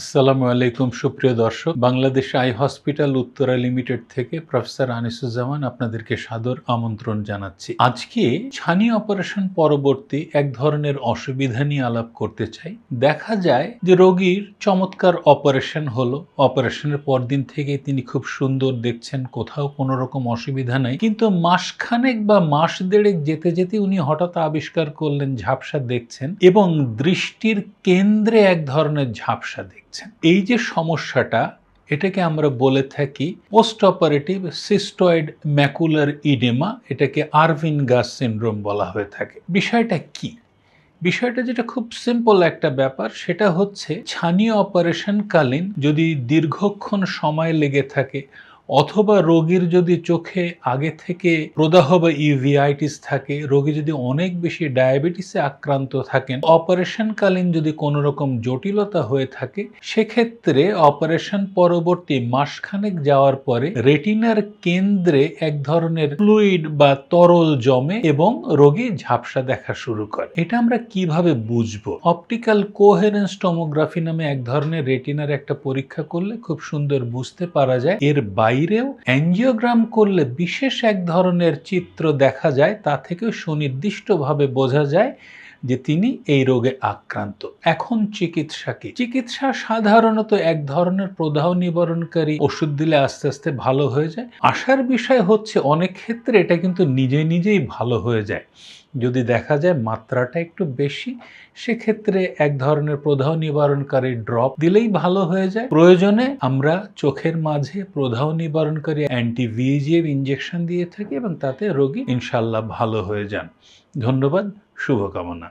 আসসালামু আলাইকুম, সুপ্রিয় দর্শক। Bangladesh eye hospital Uttara limited থেকে প্রফেসর আনিসুজ্জামান আপনাদেরকে সাদর আমন্ত্রণ জানাচ্ছি। আজকে ছানি অপারেশন পরবর্তী এক ধরনের অসুবিধা নিয়ে আলাপ করতে চাই। দেখা যায় যে রোগীর চমৎকার অপারেশন হলো। অপারেশনের পরদিন থেকে তিনি খুব সুন্দর দেখছেন, কোথাও কোনো রকম অসুবিধা নাই। কিন্তু মাসখানেক বা মাস দেড়েক যেতে যেতে উনি হঠাৎ আবিষ্কার করলেন, ঝাপসা দেখছেন এবং দৃষ্টির কেন্দ্রে এক ধরনের ঝাপসা দেখছেন এই যে সমস্যাটা, এটাকে আমরা বলে থাকি post operative cystoid macular oedema এটাকে আরভিন গাস সিন্ড্রোম বলা হয়ে থাকে। বিষয়টা কি? বিষয়টা যেটা খুব সিম্পল একটা ব্যাপার, সেটা হচ্ছে ছানি অপারেশনকালীন যদি দীর্ঘক্ষণ সময় লেগে থাকে অথবা রোগীর যদি চোখে আগে থেকে প্রদাহ বা ইউভিআইটিস থাকে, রোগী যদি অনেক বেশি ডায়াবেটিসে আক্রান্ত থাকেন, অপারেশনকালীন যদি কোনো রকম জটিলতা হয়ে থাকে, সেক্ষেত্রে অপারেশন পরবর্তী মাসখানেক যাওয়ার পরে রেটিনার কেন্দ্রে এক ধরনের ফ্লুইড বা তরল জমে এবং রোগী ঝাপসা দেখা শুরু করে। এটা আমরা কীভাবে বুঝব? অপটিক্যাল কোহেরেন্স টোমোগ্রাফি নামে এক ধরনের রেটিনার একটা পরীক্ষা করলে খুব সুন্দর বুঝতে পারা যায়। এর বাইরেও অ্যাঞ্জিওগ্রাম করলে বিশেষ এক ধরনের চিত্র দেখা যায় তা থেকেও সুনির্দিষ্টভাবে বোঝা যায় যে তিনি এই রোগে আক্রান্ত। এখন চিকিৎসা কি? চিকিৎসা সাধারণত এক ধরনের প্রদাহ নিবারণকারী ওষুধ দিলে আস্তে আস্তে ভালো হয়ে যায়। আসার বিষয় হচ্ছে অনেক ক্ষেত্রে এটা কিন্তু নিজে নিজেই ভালো হয়ে যায়। যদি দেখা যায় মাত্রাটা একটু বেশি, সেক্ষেত্রে এক ধরনের প্রদাহ নিবারণকারী ড্রপ দিলেই ভালো হয়ে যায়। প্রয়োজনে আমরা চোখের মাঝে প্রদাহ নিবারণকারী অ্যান্টি ভিজিএফ ইঞ্জেকশন দিয়ে থাকি এবং তাতে রোগী ইনশাল্লাহ ভালো হয়ে যান। ধন্যবাদ। শুভকামনা।